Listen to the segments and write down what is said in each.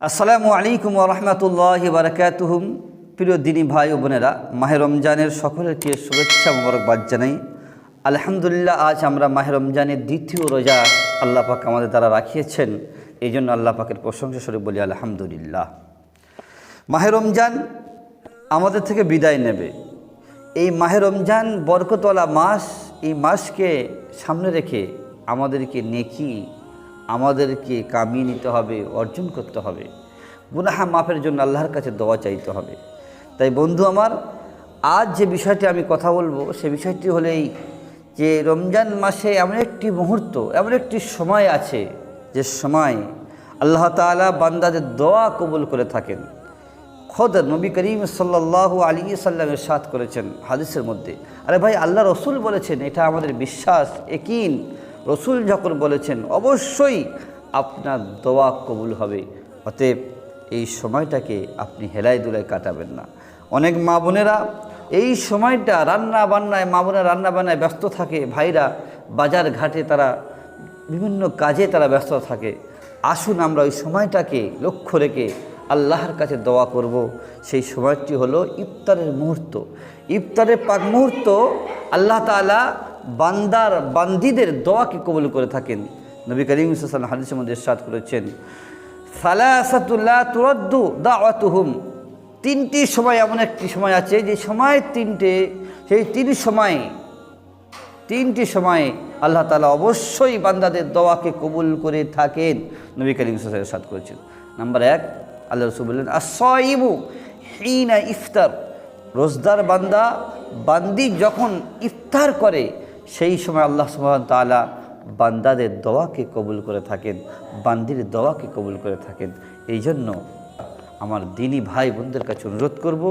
আসসালামু আলাইকুম রহমতুল্লাহ বারকাতুহুম প্রিয় দিনী ভাই ও বোনেরা, মাহে রমজানের সকলকে শুভেচ্ছা মোবারকবাদ জানাই। আলহামদুলিল্লাহ, আজ আমরা মাহে রমজানের দ্বিতীয় রোজা আল্লাহ পাক আমাদের দ্বারা রাখিয়েছেন। এই জন্য আল্লাহ পাকের প্রশংসা স্বরূপ বলি আলহামদুলিল্লাহ। মাহে রমজান আমাদের থেকে বিদায় নেবে। এই মাহে রমজান বরকতওয়ালা মাস, এই মাসকে সামনে রেখে আমাদেরকে নেকি আমাদেরকে কামিয়ে নিতে হবে, অর্জন করতে হবে। গুনাহা মাফের জন্য আল্লাহর কাছে দোয়া চাইতে হবে। তাই বন্ধু আমার, আজ যে বিষয়টি আমি কথা বলব, সে বিষয়টি হলেই যে রমজান মাসে এমন একটি মুহূর্ত, এমন একটি সময় আছে যে সময় আল্লাহ তাআলা বান্দাদের দোয়া কবুল করে থাকেন। খোদ নবী করিম সাল্লাহ আলী সাল্লামের সাথ করেছেন হাদিসের মধ্যে। আরে ভাই, আল্লাহ রসুল বলেছেন, এটা আমাদের বিশ্বাস একিন রসুল যখন বলেছেন, অবশ্যই আপনার দোয়া কবুল হবে। অতএব এই সময়টাকে আপনি হেলায় দুলায় কাটাবেন না। অনেক মা বোনেরা এই সময়টা রান্না বান্নায়, মা বোনেরা রান্না বান্নায় ব্যস্ত থাকে। ভাইরা বাজার ঘাটে তারা, বিভিন্ন কাজে তারা ব্যস্ত থাকে। আসুন আমরা ওই সময়টাকে লক্ষ্য রেখে আল্লাহর কাছে দোয়া করব। সেই সময়টি হলো ইফতারের মুহূর্ত। ইফতারের পাক মুহূর্ত আল্লাহ তাআলা বান্দার বান্দিদের দোয়াকে কবুল করে থাকেন। নবী করিম সাল্লাম হাদিসের মধ্যে ইরশাদ করেছেন সালাসাতুল্লাহ তুরদ্দু দাওয়াতুহুম। তিনটি সময় এমন একটি সময় আছে, যে সময় তিনটে, সেই তিন সময়ে, তিনটি সময়ে আল্লাহ তালা অবশ্যই বান্দাদের দোয়াকে কবুল করে থাকেন, নবী করিম সাদ করেছেন। নাম্বার এক, আল্লাহ রসুল বললেন আসইবু হিনা ইফতার। রোজদার বান্দা, বান্দি যখন ইফতার করে সেই সময় আল্লাহ সুবহান তাআলা বান্দাদের দোয়াকে কবুল করে থাকেন, বান্দির দোয়াকে কবুল করে থাকেন। এই জন্য আমার দিনী ভাই বোনদের কাছে অনুরোধ করব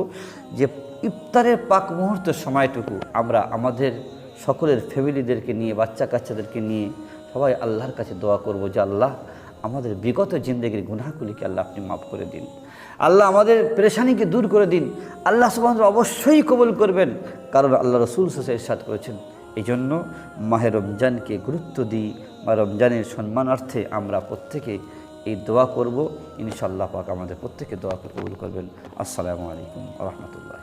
যে ইফতারের পাক মুহূর্ত সময়টুকু আমরা আমাদের সকলের ফ্যামিলিদেরকে নিয়ে বাচ্চা কাচ্চাদেরকে নিয়ে সবাই আল্লাহর কাছে দোয়া করব যে আল্লাহ আমাদের বিগত জিন্দগির গুনাহগুলিকে আল্লাহ আপনি মাফ করে দিন। আল্লাহ আমাদের পেরেশানিকে দূর করে দিন। আল্লাহ সুবাহ অবশ্যই কবুল করবেন। কারণ আল্লাহ রসুল হোসেন সাদ করেছেন এই জন্য মাহে রমজানকে গুরুত্ব দিই। বা রমজানের সম্মানার্থে আমরা প্রত্যেকে এই দোয়া করব। ইনশাল্লাহ পাক আমাদের প্রত্যেকে দোয়া কবুল করবেন। আসসালামু আলাইকুম রহমতুল্লাহ।